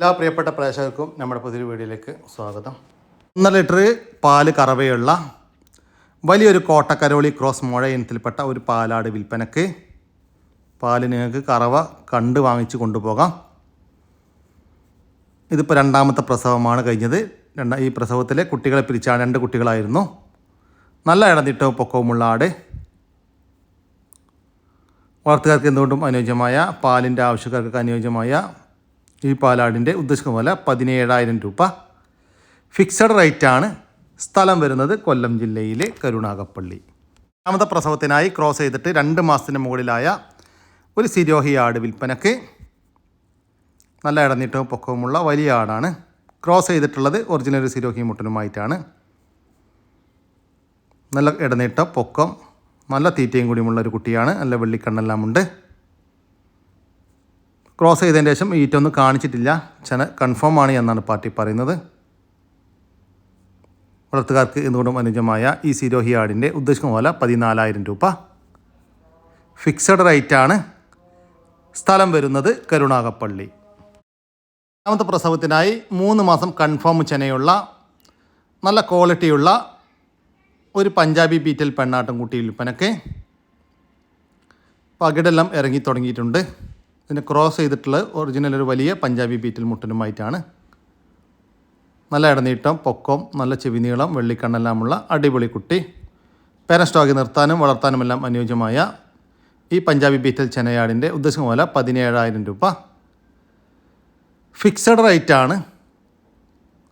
എല്ലാ പ്രിയപ്പെട്ട പ്രേക്ഷകർക്കും നമ്മുടെ പുതിയൊരു വീഡിയോയിലേക്ക് സ്വാഗതം. ഒന്നര ലിറ്റർ പാൽ കറവയുള്ള വലിയൊരു കോട്ടക്കരോളി ക്രോസ് മോഴ ഇനത്തിൽപ്പെട്ട ഒരു പാലാട് വിൽപ്പനക്ക് പാൽ നിങ്ങൾക്ക് കറവ കണ്ട് വാങ്ങിച്ച് കൊണ്ടുപോകാം. ഇതിപ്പോൾ രണ്ടാമത്തെ പ്രസവമാണ് കഴിഞ്ഞത്. രണ്ട ഈ പ്രസവത്തിലെ കുട്ടികളെ പിരിച്ചാണ് രണ്ട് കുട്ടികളായിരുന്നു. നല്ല ഇടന്നിട്ടവും പൊക്കവുമുള്ള ആട്. വളർത്തുകാർക്ക് എന്തുകൊണ്ടും അനുയോജ്യമായ പാലിന്റെ ആവശ്യക്കാർക്ക് അനുയോജ്യമായ ഈ പാലാടിന്റെ ഉദ്ദേശിക്കുന്ന പോലെ പതിനേഴായിരം രൂപ. ഫിക്സഡ് റേറ്റാണ് സ്ഥലം വരുന്നത് കൊല്ലം ജില്ലയിലെ കരുണാകപ്പള്ളി രണ്ടാമത്തെ പ്രസവത്തിനായി ക്രോസ് ചെയ്തിട്ട് രണ്ട് മാസത്തിന് മുകളിലായ ഒരു സിരോഹി ആട് വിൽപ്പനക്ക് നല്ല ഇടനീട്ടവും പൊക്കവുമുള്ള വലിയ ആടാണ്. ക്രോസ് ചെയ്തിട്ടുള്ളത് ഒറിജിനൽ സിരോഹി മുട്ടനുമായിട്ടാണ്. നല്ല ഇടനീട്ടം പൊക്കം നല്ല തീറ്റയും കൂടിയുമുള്ള ഒരു കുട്ടിയാണ്. നല്ല വെള്ളിക്കണ്ണെല്ലാം ഉണ്ട്. ക്രോസ് ചെയ്തതിന് ശേഷം ഈറ്റൊന്നും കാണിച്ചിട്ടില്ല. ചന കൺഫേം ആണ് എന്നാണ് പാർട്ടി പറയുന്നത്. വളർത്തുകാർക്ക് എന്തുകൊണ്ടും അനുജമായ ഈ സിരോഹി ആടിന്റെ ഉദ്ദേശിക്കുന്ന പോലെ പതിനാലായിരം രൂപ. ഫിക്സഡ് റേറ്റാണ് സ്ഥലം വരുന്നത് കരുണാകപ്പള്ളി. രണ്ടാമത്തെ പ്രസവത്തിനായി മൂന്ന് മാസം കൺഫേം ചെനയുള്ള നല്ല ക്വാളിറ്റിയുള്ള ഒരു പഞ്ചാബി ബീറ്റൽ പെണ്ണാട്ടം കുട്ടി വിൽപ്പനക്ക്. പകിടെല്ലാം ഇറങ്ങി തുടങ്ങിയിട്ടുണ്ട്. ഇതിന് ക്രോസ് ചെയ്തിട്ടുള്ള ഒറിജിനൽ ഒരു വലിയ പഞ്ചാബി ബീറ്റിൽ മുട്ടനുമായിട്ടാണ്. നല്ല ഇടനീട്ടം പൊക്കം നല്ല ചെവിനീളം വെള്ളിക്കണ്ണെല്ലാമുള്ള അടിപൊളി കുട്ടി. പേരസ്റ്റോക്കി നിർത്താനും വളർത്താനുമെല്ലാം അനുയോജ്യമായ ഈ പഞ്ചാബി ബീറ്റൽ ചെനയാടിന്റെ ഉദ്ദേശം പോലെ പതിനേഴായിരം രൂപ. ഫിക്സഡ് റേറ്റാണ്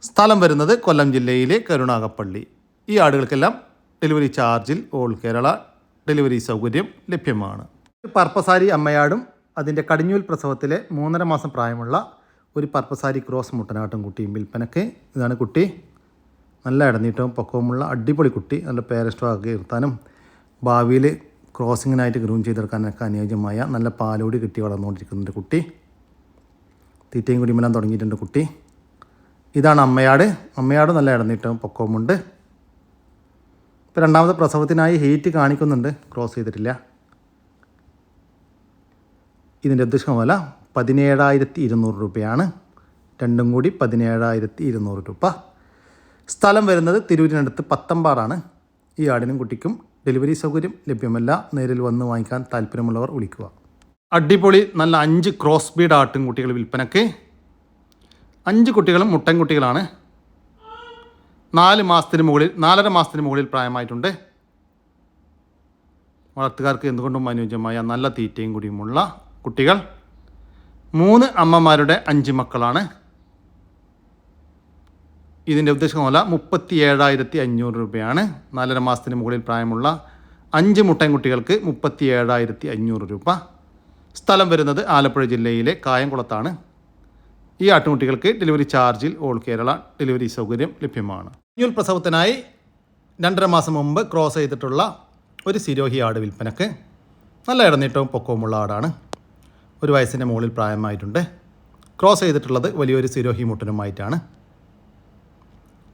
സ്ഥലം വരുന്നത് കൊല്ലം ജില്ലയിലെ കരുണാകപ്പള്ളി ഈ ആടുകൾക്കെല്ലാം ഡെലിവറി ചാർജിൽ ഓൾ കേരള ഡെലിവറി സൗകര്യം ലഭ്യമാണ്. പർപ്പസാരി അമ്മയാടും അതിന്റെ കടിഞ്ഞൂൽ പ്രസവത്തിലെ മൂന്നര മാസം പ്രായമുള്ള ഒരു പർപ്പസാരി ക്രോസ് മുട്ടനാട്ടും കുട്ടിയും വിൽപ്പനക്ക്. ഇതാണ് കുട്ടി. നല്ല ഇടനീട്ടവും പൊക്കവുമുള്ള അടിപൊളി കുട്ടി. നല്ല പേരസ്റ്റോക്കി നിർത്താനും ഭാവിയിൽ ക്രോസിങ്ങിനായിട്ട് ഗ്രൂം ചെയ്തെടുക്കാനൊക്കെ അനുയോജ്യമായ നല്ല പാലോടി കിട്ടി വളർന്നുകൊണ്ടിരിക്കുന്നുണ്ട് കുട്ടി. തീറ്റയും കുടിമെല്ലാം തുടങ്ങിയിട്ടുണ്ട് കുട്ടി. ഇതാണ് അമ്മയാട്. അമ്മയാട് നല്ല ഇടനീട്ടവും പൊക്കവുമുണ്ട്. ഇപ്പോൾ രണ്ടാമത്തെ പ്രസവത്തിനായി ഹീറ്റ് കാണിക്കുന്നുണ്ട്. ക്രോസ് ചെയ്തിട്ടില്ല. ഇതിന്റെ ഉദ്ദേശം പോലെ പതിനേഴായിരത്തി ഇരുന്നൂറ് രൂപയാണ്. രണ്ടും കൂടി പതിനേഴായിരത്തി ഇരുന്നൂറ് രൂപ. സ്ഥലം വരുന്നത് തിരൂരിനടുത്ത് പത്തമ്പാടാണ് ഈ ആടിനും കുട്ടിക്കും ഡെലിവറി സൗകര്യം ലഭ്യമല്ല. നേരിൽ വന്ന് വാങ്ങിക്കാൻ താല്പര്യമുള്ളവർ വിളിക്കുക. അടിപൊളി നല്ല അഞ്ച് ക്രോസ് ബീഡ് ആട്ടും കുട്ടികൾ വിൽപ്പനക്ക്. അഞ്ച് കുട്ടികളും മുട്ടൻ കുട്ടികളാണ്. നാല് മാസത്തിന് മുകളിൽ നാലര മാസത്തിന് മുകളിൽ പ്രായമായിട്ടുണ്ട്. വളർത്തുകാർക്ക് എന്തുകൊണ്ടും അനുയോജ്യമായ നല്ല തീറ്റയും കൂടിയുമുള്ള കുട്ടികൾ. മൂന്ന് അമ്മമാരുടെ അഞ്ച് മക്കളാണ്. ഇതിന്റെ ഉദ്ദേശം പോലെ മുപ്പത്തി ഏഴായിരത്തി അഞ്ഞൂറ് രൂപയാണ്. നാലര മാസത്തിന് മുകളിൽ പ്രായമുള്ള അഞ്ച് മുട്ടൻ കുട്ടികൾക്ക് മുപ്പത്തി ഏഴായിരത്തി അഞ്ഞൂറ് രൂപ. സ്ഥലം വരുന്നത് ആലപ്പുഴ ജില്ലയിലെ കായംകുളത്താണ്. ഈ ആട്ടുകുട്ടികൾക്ക് ഡെലിവറി ചാർജിൽ ഓൾ കേരള ഡെലിവറി സൗകര്യം ലഭ്യമാണ്. അഞ്ഞൂൽ പ്രസവത്തിനായി രണ്ടര മാസം മുമ്പ് ക്രോസ് ചെയ്തിട്ടുള്ള ഒരു സിരോഹി ആട് വിൽപ്പനക്ക് നല്ല ഇടനീട്ടവും പൊക്കവുമുള്ള ആടാണ്. ഒരു വയസ്സിന്റെ മുകളിൽ പ്രായമായിട്ടുണ്ട്. ക്രോസ് ചെയ്തിട്ടുള്ളത് വലിയൊരു സിരോഹി മുട്ടനുമായിട്ടാണ്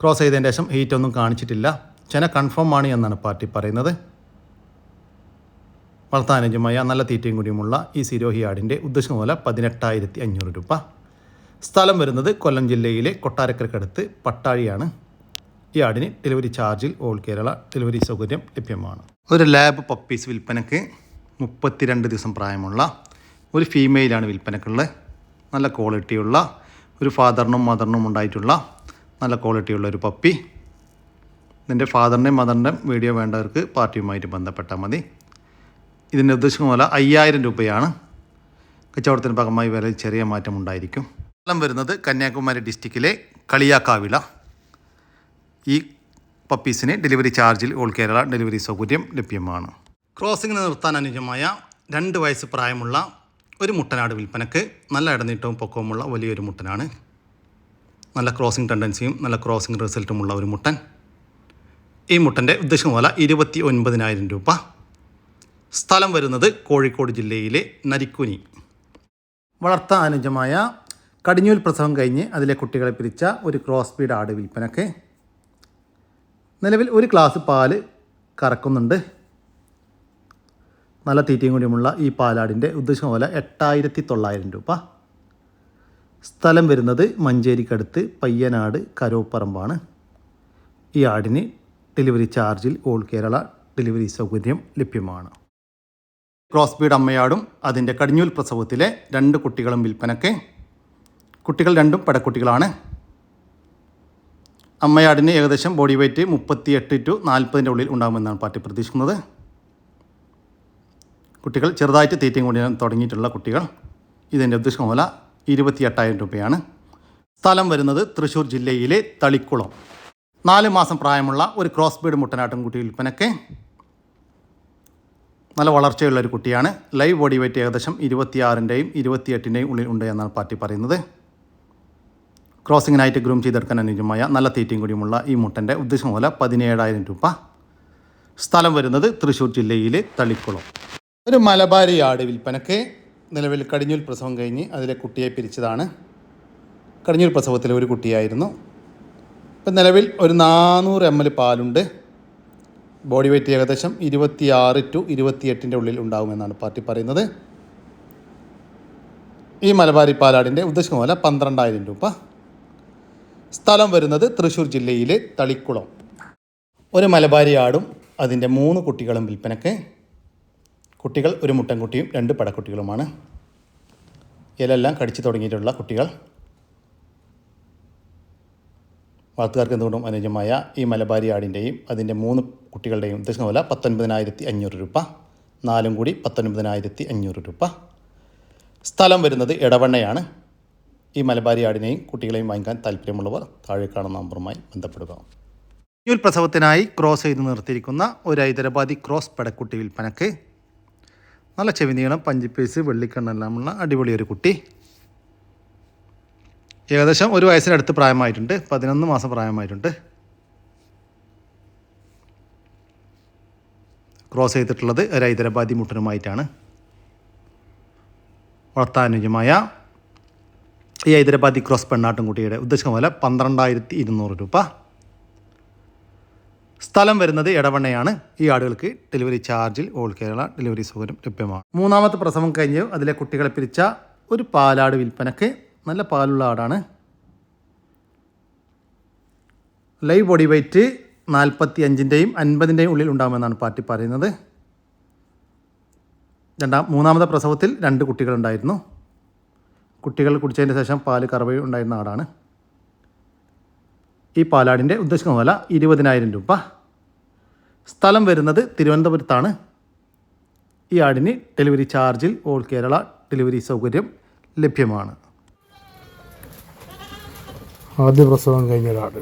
ക്രോസ് ചെയ്തതിന് ശേഷം ഹീറ്റൊന്നും കാണിച്ചിട്ടില്ല. ചെന കൺഫേം ആണ് എന്നാണ് പാർട്ടി പറയുന്നത്. വളർത്താനുജമായ നല്ല തീറ്റയും കൂടിയുമുള്ള ഈ സിരോഹി ആടിന്റെ ഉദ്ദേശം പോലെ പതിനെട്ടായിരത്തി അഞ്ഞൂറ് രൂപ. സ്ഥലം വരുന്നത് കൊല്ലം ജില്ലയിലെ കൊട്ടാരക്കരക്കടുത്ത് പട്ടാഴിയാണ്. ഈ ആടിന് ഡെലിവറി ചാർജിൽ ഓൾ കേരള ഡെലിവറി സൗകര്യം ലഭ്യമാണ്. ഒരു ലാബ് പപ്പീസ് വിൽപ്പനയ്ക്ക് മുപ്പത്തിരണ്ട് ദിവസം പ്രായമുള്ള ഒരു ഫീമെയിലാണ് വിൽപ്പനക്കുള്ളത് നല്ല ക്വാളിറ്റിയുള്ള ഒരു ഫാദറിനും മദറിനും ഉണ്ടായിട്ടുള്ള നല്ല ക്വാളിറ്റിയുള്ള ഒരു പപ്പി ഇതിന്റെ ഫാദറിന്റെയും മദറിന്റെയും വീഡിയോ വേണ്ടവർക്ക് പാർട്ടിയുമായിട്ട് ബന്ധപ്പെട്ടാൽ മതി. ഇതിന്റെ ഉദ്ദേശം പോലെ അയ്യായിരം രൂപയാണ്. കച്ചവടത്തിന് ഭാഗമായി വില ചെറിയ മാറ്റം ഉണ്ടായിരിക്കും. സ്ഥലം വരുന്നത് കന്യാകുമാരി ഡിസ്ട്രിക്റ്റിലെ കളിയാക്കാവിള. ഈ പപ്പീസിന് ഡെലിവറി ചാർജിൽ ഓൾ കേരള ഡെലിവറി സൗകര്യം ലഭ്യമാണ്. ക്രോസിങ്ങിന് നിർത്താൻ അനുയോജ്യമായ രണ്ട് വയസ്സ് പ്രായമുള്ള ഒരു മുട്ടനാട് വിൽപ്പനക്ക് നല്ല ഇടനീട്ടവും പൊക്കവുമുള്ള വലിയൊരു മുട്ടനാണ്. നല്ല ക്രോസിംഗ് ടെൻഡൻസിയും നല്ല ക്രോസിംഗ് റിസൾട്ടുമുള്ള ഒരു മുട്ടൻ. ഈ മുട്ടന്റെ ഉദ്ദേശം പോലെ ഇരുപത്തി ഒൻപതിനായിരം രൂപ. സ്ഥലം വരുന്നത് കോഴിക്കോട് ജില്ലയിലെ നരിക്കുനി. വളർത്താൻ അനുജമായ കടിഞ്ഞൂൽ പ്രസവം കഴിഞ്ഞ് അതിലെ കുട്ടികളെ പിരിച്ച ഒരു ക്രോസ് ആട് വിൽപ്പനക്ക്. നിലവിൽ ഒരു ക്ലാസ് പാൽ കറക്കുന്നുണ്ട്. നല്ല തീറ്റയും കൂടിയുമുള്ള ഈ പാലാടിന്റെ ഉദ്ദേശം പോലെ എട്ടായിരത്തി തൊള്ളായിരം രൂപ. സ്ഥലം വരുന്നത് മഞ്ചേരിക്കടുത്ത് പയ്യനാട് കരോപ്പറമ്പാണ്. ഈ ആടിന് ഡെലിവറി ചാർജിൽ ഓൾ കേരള ഡെലിവറി സൗകര്യം ലഭ്യമാണ്. ക്രോസ് ബീഡ് അമ്മയാടും അതിന്റെ കടിഞ്ഞൂൽ പ്രസവത്തിലെ രണ്ട് കുട്ടികളും വിൽപ്പനയ്ക്ക് കുട്ടികൾ രണ്ടും പടക്കുട്ടികളാണ്. അമ്മയാടിന് ഏകദേശം ബോഡി വെയ്റ്റ് മുപ്പത്തി എട്ട് ടു നാൽപ്പതിന്റെ ഉള്ളിൽ ഉണ്ടാകുമെന്നാണ് പാർട്ടി പ്രതീക്ഷിക്കുന്നത്. കുട്ടികൾ ചെറുതായിട്ട് തീറ്റയും കൂടി തുടങ്ങിയിട്ടുള്ള കുട്ടികൾ. ഇതിന്റെ ഉദ്ദേശം വില ഇരുപത്തി എട്ടായിരം രൂപയാണ്. സ്ഥലം വരുന്നത് തൃശ്ശൂർ ജില്ലയിലെ തളിക്കുളം. നാല് മാസം പ്രായമുള്ള ഒരു ക്രോസ് ബീഡ് മുട്ടനാട്ടുംകുട്ടി വിൽപ്പനയ്ക്ക് നല്ല വളർച്ചയുള്ള ഒരു കുട്ടിയാണ്. ലൈവ് ബോഡി വെയിറ്റ് ഏകദേശം ഇരുപത്തിയാറിന്റെയും ഇരുപത്തിയെട്ടിന്റെയും ഉള്ളിൽ ഉണ്ട് എന്നാണ് പാർട്ടി പറയുന്നത്. ക്രോസിങ്ങിനായിട്ട് ഗ്രൂം ചെയ്തെടുക്കാൻ അനുയോജ്യമായ നല്ല തീറ്റയും കൂടിയുമുള്ള ഈ മുട്ടന്റെ ഉദ്ദേശം പോലെ പതിനേഴായിരം രൂപ. സ്ഥലം വരുന്നത് തൃശ്ശൂർ ജില്ലയിലെ തളിക്കുളം. ഒരു മലബാരി ആട് വിൽപ്പനക്ക് നിലവിൽ കടിഞ്ഞൂൽ പ്രസവം കഴിഞ്ഞ് അതിലെ കുട്ടിയെ പിരിച്ചതാണ്. കടിഞ്ഞൂൽ പ്രസവത്തിലെ ഒരു കുട്ടിയായിരുന്നു. ഇപ്പം നിലവിൽ ഒരു നാനൂറ് എം എൽ പാലുണ്ട്. ബോഡി വെയ്റ്റ് ഏകദേശം ഇരുപത്തിയാറ് ടു ഇരുപത്തിയെട്ടിന്റെ ഉള്ളിൽ ഉണ്ടാകുമെന്നാണ് പാർട്ടി പറയുന്നത്. ഈ മലബാരി പാലാടിന്റെ ഉദ്ദേശം പോലെ പന്ത്രണ്ടായിരം രൂപ. സ്ഥലം വരുന്നത് തൃശ്ശൂർ ജില്ലയിലെ തളിക്കുളം. ഒരു മലബാരി ആടും അതിന്റെ മൂന്ന് കുട്ടികളും വിൽപ്പനയ്ക്ക് കുട്ടികൾ ഒരു മുട്ടൻകുട്ടിയും രണ്ട് പടക്കുട്ടികളുമാണ്. ഇലെല്ലാം കടിച്ചു തുടങ്ങിയിട്ടുള്ള കുട്ടികൾ. വളർത്തുകാർക്ക് എന്തുകൊണ്ടും അനുയോജ്യമായ ഈ മലബാരി ആടിന്റെയും അതിന്റെ മൂന്ന് കുട്ടികളുടെയും ഉദ്ദേശം വില പത്തൊൻപതിനായിരത്തി അഞ്ഞൂറ് രൂപ. നാലും കൂടി പത്തൊൻപതിനായിരത്തി അഞ്ഞൂറ് രൂപ. സ്ഥലം വരുന്നത് ഇടവണ്ണയാണ് ഈ മലബാരി ആടിനെയും കുട്ടികളെയും വാങ്ങിക്കാൻ താല്പര്യമുള്ളവർ താഴെ കാണുന്ന നമ്പറുമായി ബന്ധപ്പെടുക. ഈ പ്രസവത്തിനായി ക്രോസ് ചെയ്ത് നിർത്തിയിരിക്കുന്ന ഒരു ഹൈദരാബാദി ക്രോസ് പടക്കുട്ടി വിൽപ്പനക്ക് നല്ല ചെവി നീളം പഞ്ചിപ്പേസ് വെള്ളിക്കണ്ണെല്ലാമുള്ള അടിപൊളി ഒരു കുട്ടി. ഏകദേശം ഒരു വയസ്സിനടുത്ത് പ്രായമായിട്ടുണ്ട്. പതിനൊന്ന് മാസം പ്രായമായിട്ടുണ്ട്. ക്രോസ് ചെയ്തിട്ടുള്ളത് ഒരു ഹൈദരാബാദി മുട്ടനുമായിട്ടാണ്. വളർത്താനുജമായ ഈ ഹൈദരാബാദി ക്രോസ് പെണ്ണാട്ടുംകുട്ടിയുടെ ഉദ്ദേശം പോലെ പന്ത്രണ്ടായിരത്തി ഇരുന്നൂറ് രൂപ. സ്ഥലം വരുന്നത് ഇടവണ്ണയാണ് ഈ ആടുകൾക്ക് ഡെലിവറി ചാർജിൽ ഓൾ കേരള ഡെലിവറി സൗകര്യം ലഭ്യമാണ്. മൂന്നാമത്തെ പ്രസവം കഴിഞ്ഞ് അതിലെ കുട്ടികളെ പിരിച്ച ഒരു പാലാട് വിൽപ്പനക്ക് നല്ല പാലുള്ള ആടാണ്. ലൈവ് ബോഡി വെയ്റ്റ് നാൽപ്പത്തി അഞ്ചിന്റെയും അൻപതിന്റെയും ഉള്ളിൽ ഉണ്ടാകുമെന്നാണ് പാർട്ടി പറയുന്നത്. രണ്ടാം മൂന്നാമത്തെ പ്രസവത്തിൽ രണ്ട് കുട്ടികളുണ്ടായിരുന്നു കുട്ടികൾ കുടിച്ചതിന് ശേഷം പാൽ കറവ ഉണ്ടായിരുന്ന ആടാണ്. ഈ പാലാടിന്റെ ഉദ്ദേശിക്കുന്ന വില ഇരുപതിനായിരം രൂപ. സ്ഥലം വരുന്നത് തിരുവനന്തപുരത്താണ്. ഈ ആടിന് ഡെലിവറി ചാർജിൽ ഓൾ കേരള ഡെലിവറി സൗകര്യം ലഭ്യമാണ്. ആദ്യ പ്രസവം കഴിഞ്ഞ ഒരാട്.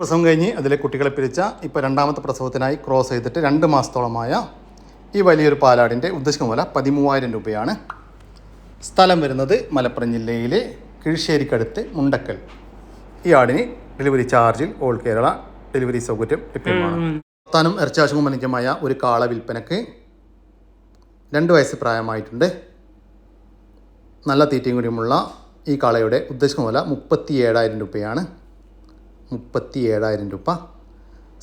പ്രസവം കഴിഞ്ഞ് അതിലെ കുട്ടികളെ പിരിച്ച ഇപ്പോൾ രണ്ടാമത്തെ പ്രസവത്തിനായി ക്രോസ് ചെയ്തിട്ട് രണ്ട് മാസത്തോളമായ ഈ വലിയൊരു പാലാടിന്റെ ഉദ്ദേശിക്കുന്ന വില പതിമൂവായിരം രൂപയാണ്. സ്ഥലം വരുന്നത് മലപ്പുറം ജില്ലയിലെ കിഴിശ്ശേരിക്കടുത്ത് മുണ്ടക്കൽ. ഈ ആടിന് ഡെലിവറി ചാർജിൽ ഓൾ കേരള ഡെലിവറി സൗകര്യം ലഭ്യമാണ്. താനും ഇറച്ചാശുഖം അനുജമായ ഒരു കാള വിൽപ്പനക്ക് രണ്ട് വയസ്സ് പ്രായമായിട്ടുണ്ട്. നല്ല തീറ്റയും കൂടിയുമുള്ള ഈ കാളയുടെ ഉദ്ദേശിക്കുന്ന വില മുപ്പത്തി ഏഴായിരം രൂപയാണ്. മുപ്പത്തി ഏഴായിരം രൂപ.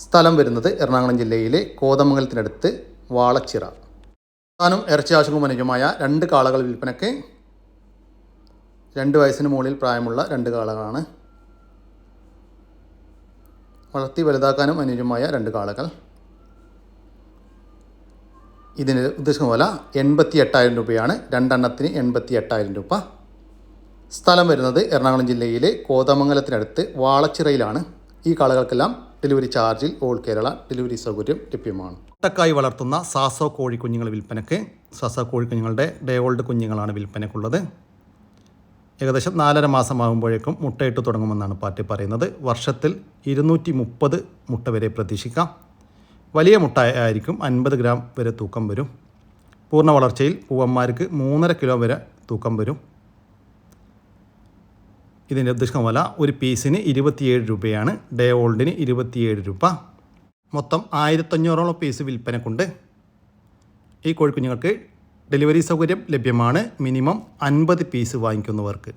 സ്ഥലം വരുന്നത് എറണാകുളം ജില്ലയിലെ കോതമംഗലത്തിനടുത്ത് വാളച്ചിറ. താനും ഇറച്ചി ആശുപത്രി അനുജമായ രണ്ട് കാളകൾ വിൽപ്പനയ്ക്ക് രണ്ട് വയസ്സിന് മുകളിൽ പ്രായമുള്ള രണ്ട് കാളകളാണ്. വളർത്തി വലുതാക്കാനും അനുയോജ്യമായ രണ്ട് കാളകൾ. ഇതിന് ഉദ്ദേശിക്കുന്ന പോലെ എൺപത്തി എട്ടായിരം രൂപയാണ്. രണ്ടെണ്ണത്തിന് എൺപത്തി എട്ടായിരം രൂപ. സ്ഥലം വരുന്നത് എറണാകുളം ജില്ലയിലെ കോതമംഗലത്തിനടുത്ത് വാളച്ചിറയിലാണ്. ഈ കാളകൾക്കെല്ലാം ഡെലിവറി ചാർജിൽ ഓൾ കേരള ഡെലിവറി സൗകര്യം ലഭ്യമാണ്. മുട്ടക്കായി വളർത്തുന്ന സാസോ കോഴിക്കുഞ്ഞുങ്ങൾ വിൽപ്പനയ്ക്ക് സാസോ കോഴിക്കുഞ്ഞുങ്ങളുടെ ഡേ ഓൾഡ് കുഞ്ഞുങ്ങളാണ് വിൽപ്പനയ്ക്കുള്ളത്. ഏകദേശം നാലര മാസമാകുമ്പോഴേക്കും മുട്ടയിട്ട് തുടങ്ങുമെന്നാണ് പാർട്ടി പറയുന്നത്. വർഷത്തിൽ ഇരുന്നൂറ്റി മുപ്പത് മുട്ട വരെ പ്രതീക്ഷിക്കാം. വലിയ മുട്ട ആയിരിക്കും അൻപത് ഗ്രാം വരെ തൂക്കം വരും. പൂർണ വളർച്ചയിൽ പൂവന്മാർക്ക് മൂന്നര കിലോ വരെ തൂക്കം വരും. ഇതിന്റെ ഉദ്ദേശം വില ഒരു പീസിന് ഇരുപത്തിയേഴ് രൂപയാണ്. ഡേ ഓൾഡിന് ഇരുപത്തിയേഴ് രൂപ. മൊത്തം ആയിരത്തഞ്ഞൂറോളം പീസ് വിൽപ്പനക്കുണ്ട്. ഈ കോഴിക്കുഞ്ഞുങ്ങൾക്ക് ഡെലിവറി സൗകര്യം ലഭ്യമാണ്. മിനിമം അൻപത് പീസ് വാങ്ങിക്കുന്നവർക്ക്.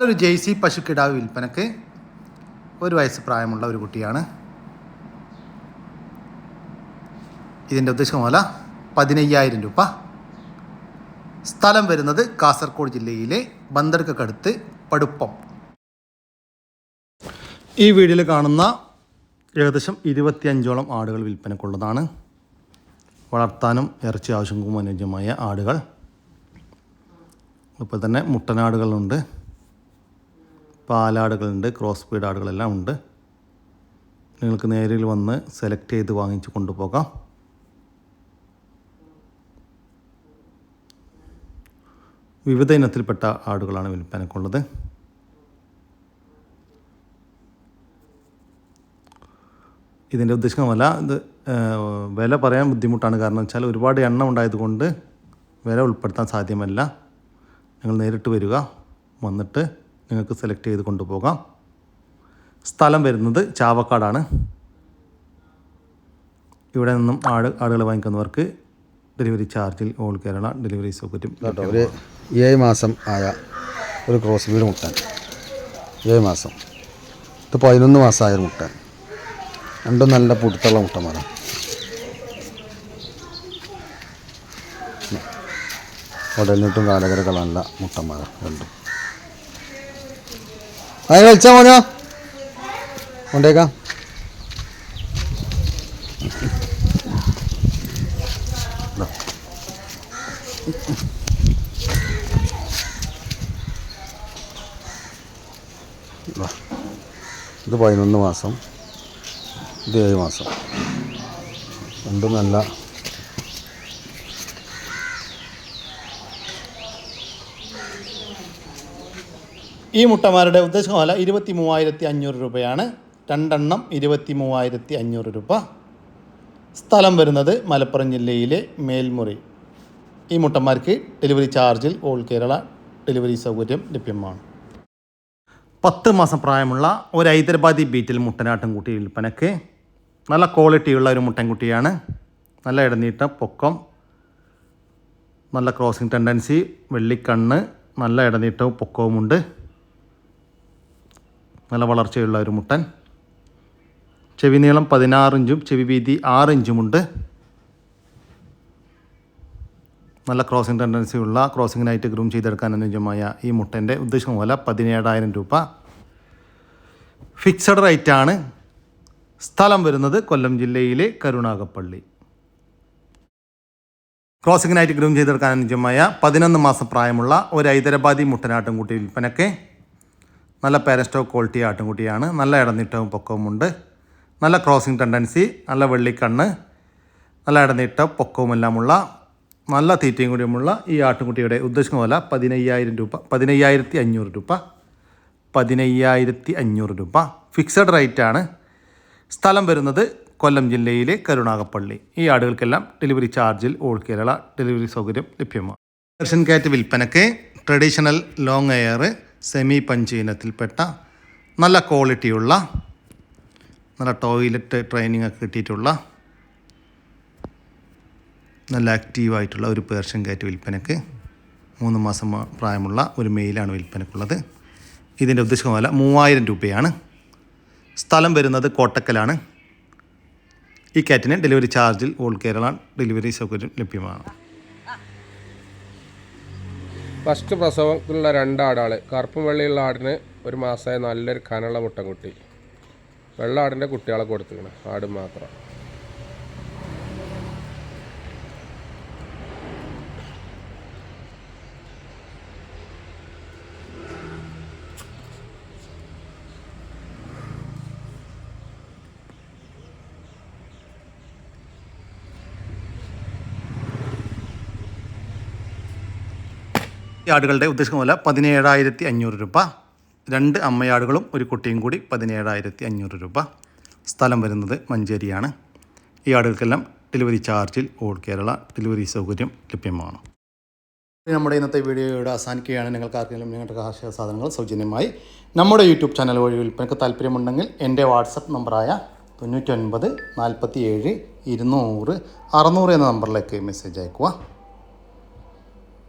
ഒരു ജെയ്സി പശുക്കിടാവ് വിൽപ്പനക്ക് ഒരു വയസ്സ് പ്രായമുള്ള ഒരു കുട്ടിയാണ്. ഇതിന്റെ ഉദ്ദേശം പോലെ പതിനയ്യായിരം രൂപ. സ്ഥലം വരുന്നത് കാസർഗോഡ് ജില്ലയിലെ ബന്ദർക്കടുത്ത് പടുപ്പം. ഈ വീഡിയോയിൽ കാണുന്ന ഏകദേശം ഇരുപത്തിയഞ്ചോളം ആടുകൾ വിൽപ്പനക്കുള്ളതാണ്. വളർത്താനും ഇറച്ചി ആവശ്യങ്ങൾക്കും അനുയോജ്യമായ ആടുകൾ. ഇപ്പോൾ തന്നെ മുട്ടനാടുകളുണ്ട്. പാലാടുകളുണ്ട് ക്രോസ് ബീഡ് ആടുകളെല്ലാം ഉണ്ട്. നിങ്ങൾക്ക് നേരിൽ വന്ന് സെലക്ട് ചെയ്ത് വാങ്ങിച്ച് കൊണ്ടുപോകാം. വിവിധ ഇനത്തിൽപ്പെട്ട ആടുകളാണ് വിൽപ്പനക്കുള്ളത്. ഇതിന്റെ ഉദ്ദേശിക്കുന്നതല്ല ഇത് വില പറയാൻ ബുദ്ധിമുട്ടാണ്. കാരണം വെച്ചാൽ ഒരുപാട് എണ്ണം ഉണ്ടായതുകൊണ്ട് വില ഉൾപ്പെടുത്താൻ സാധ്യമല്ല. നിങ്ങൾ നേരിട്ട് വരിക വന്നിട്ട് നിങ്ങൾക്ക് സെലക്ട് ചെയ്ത് കൊണ്ടുപോകാം. സ്ഥലം വരുന്നത് ചാവക്കാടാണ്. ഇവിടെ നിന്നും ആട് ആടുകൾ വാങ്ങിക്കുന്നവർക്ക് ഡെലിവറി ചാർജിൽ ഓൾ കേരള ഡെലിവറി സൗകര്യം കേട്ടോ ഒരു ഏഴ് മാസം ആയ ഒരു ക്രോസ് വീട് മുട്ടാൻ. ഏഴ് മാസം. ഇത് പതിനൊന്ന് മാസമായ ഒരു മുട്ടൻ. രണ്ടും നല്ല പുടുത്തുള്ള മുട്ടന്മാരാണ് ഉടലിട്ടും കാലകരൊക്കെ നല്ല മുട്ടന്മാരാണ് രണ്ടും. അതിന് കളിച്ചാൽ മോനോ? കൊണ്ടേക്കാം ഇത് പതിനൊന്ന് മാസം. ഇത് ഏഴ് മാസം. രണ്ടും നല്ല ഈ മുട്ടമാരുടെ ഉദ്ദേശം വില ഇരുപത്തി മൂവായിരത്തി അഞ്ഞൂറ് രൂപയാണ്. രണ്ടെണ്ണം ഇരുപത്തി മൂവായിരത്തി അഞ്ഞൂറ് രൂപ. സ്ഥലം വരുന്നത് മലപ്പുറം ജില്ലയിലെ മേൽമുറി. ഈ മുട്ടന്മാർക്ക് ഡെലിവറി ചാർജിൽ ഓൾ കേരള ഡെലിവറി സൗകര്യം ലഭ്യമാണ്. പത്ത് മാസം പ്രായമുള്ള ഒരു ഹൈദരാബാദി ബീറ്റിൽ മുട്ടനാട്ടും കുട്ടി വിൽപ്പനക്ക് നല്ല ക്വാളിറ്റിയുള്ള ഒരു മുട്ടൻകുട്ടിയാണ്. നല്ല ഇടനീട്ടം പൊക്കം നല്ല ക്രോസിംഗ് ടെൻഡൻസി വെള്ളിക്കണ്ണ് നല്ല ഇടനീട്ടവും പൊക്കവുമുണ്ട്. നല്ല വളർച്ചയുള്ള ഒരു മുട്ടൻ. ചെവി നീളം പതിനാറിഞ്ചും ചെവി വീതി ആറ് ഇഞ്ചുമുണ്ട്. നല്ല ക്രോസിംഗ് ടെൻഡൻസി ഉള്ള ക്രോസിങ്ങിനായിട്ട് ഗ്രൂം ചെയ്തെടുക്കാൻ അനുയോജ്യമായ ഈ മുട്ടന്റെ ഉദ്ദേശം വില പതിനേഴായിരം രൂപ ഫിക്സഡ് റേറ്റാണ് സ്ഥലം വരുന്നത് കൊല്ലം ജില്ലയിലെ കരുണാകപ്പള്ളി ക്രോസിങ്ങിനായിട്ട് ഗ്രൂം ചെയ്തെടുക്കാൻ അനുയോജ്യമായ പതിനൊന്ന് മാസം പ്രായമുള്ള ഒരു ഹൈദരാബാദി മുട്ടനാട്ടുംകുട്ടി വിൽപ്പനയ്ക്ക് നല്ല പാരസ്റ്റോ ക്വാളിറ്റി ആട്ടുംകുട്ടിയാണ്. നല്ല ഇടനീട്ടവും പൊക്കവുമുണ്ട്. നല്ല ക്രോസിംഗ് ടെൻഡൻസി നല്ല വെള്ളിക്കണ്ണ് നല്ല ഇടനീട്ടം പൊക്കവുമെല്ലാമുള്ള നല്ല തീറ്റയും കൂടിയുമുള്ള ഈ ആട്ടുംകുട്ടിയുടെ ഉദ്ദേശിക്കുന്ന വില പതിനയ്യായിരം രൂപ പതിനയ്യായിരത്തി അഞ്ഞൂറ് രൂപ പതിനയ്യായിരത്തി അഞ്ഞൂറ് രൂപ ഫിക്സഡ് റേറ്റാണ് സ്ഥലം വരുന്നത് കൊല്ലം ജില്ലയിലെ കരുണാകപ്പള്ളി ഈ ആടുകൾക്കെല്ലാം ഡെലിവറി ചാർജിൽ ഓൾ കേരള ഡെലിവറി സൗകര്യം ലഭ്യമാണ്. പെർഷ്യൻ കാറ്റ് വിൽപ്പനയ്ക്ക് traditional long hair semi punch ഇനത്തിൽപ്പെട്ട നല്ല ക്വാളിറ്റിയുള്ള നല്ല ടോയ്ലറ്റ് ട്രെയിനിങ് ഒക്കെ കിട്ടിയിട്ടുള്ള നല്ല ആക്റ്റീവായിട്ടുള്ള ഒരു പേർഷ്യൻ കാറ്റ് വിൽപ്പനയ്ക്ക് മൂന്ന് മാസം പ്രായമുള്ള ഒരു മെയിലാണ് വിൽപ്പനക്കുള്ളത്. ഇതിന്റെ ഉദ്ദേശം വില മൂവായിരം രൂപയാണ്. സ്ഥലം വരുന്നത് കോട്ടക്കലാണ്. ഈ കാറ്റിന് ഡെലിവറി ചാർജിൽ ഓൾ കേരള ഡെലിവറി സൗകര്യം ലഭ്യമാണ്. ഫസ്റ്റ് പ്രസവത്തിലുള്ള രണ്ടാടാൾ കറുപ്പും വെള്ളയുള്ള ആടിന് ഒരു മാസമായ നല്ലൊരു കനുള്ള മുട്ടൻകുട്ടി വെള്ള ആടിന്റെ കുട്ടികളെ കൊടുത്തിരിക്കണം ആട് മാത്രം. ആടുകളുടെ ഉദ്ദേശിക്കുന്ന വില പതിനേഴായിരത്തി അഞ്ഞൂറ് രൂപ. രണ്ട് അമ്മയാടുകളും ഒരു കുട്ടിയും കൂടി പതിനേഴായിരത്തി അഞ്ഞൂറ് രൂപ. സ്ഥലം വരുന്നത് മഞ്ചേരിയാണ്. ഈ ആടുകൾക്കെല്ലാം ഡെലിവറി ചാർജിൽ ഓൾ കേരള ഡെലിവറി സൗകര്യം ലഭ്യമാണ്. നമ്മുടെ ഇന്നത്തെ വീഡിയോയുടെ അവസാനിക്കുകയാണ്. നിങ്ങൾക്ക് ആർക്കെങ്കിലും നിങ്ങളുടെ കാർഷിക സാധനങ്ങൾ സൗജന്യമായി നമ്മുടെ യൂട്യൂബ് ചാനൽ വഴി വിൽപ്പനയ്ക്ക് താല്പര്യമുണ്ടെങ്കിൽ എന്റെ വാട്സപ്പ് നമ്പറായ തൊണ്ണൂറ്റൊൻപത് നാൽപ്പത്തി ഏഴ് ഇരുന്നൂറ് അറുന്നൂറ് എന്ന നമ്പറിലേക്ക് മെസ്സേജ് അയക്കുക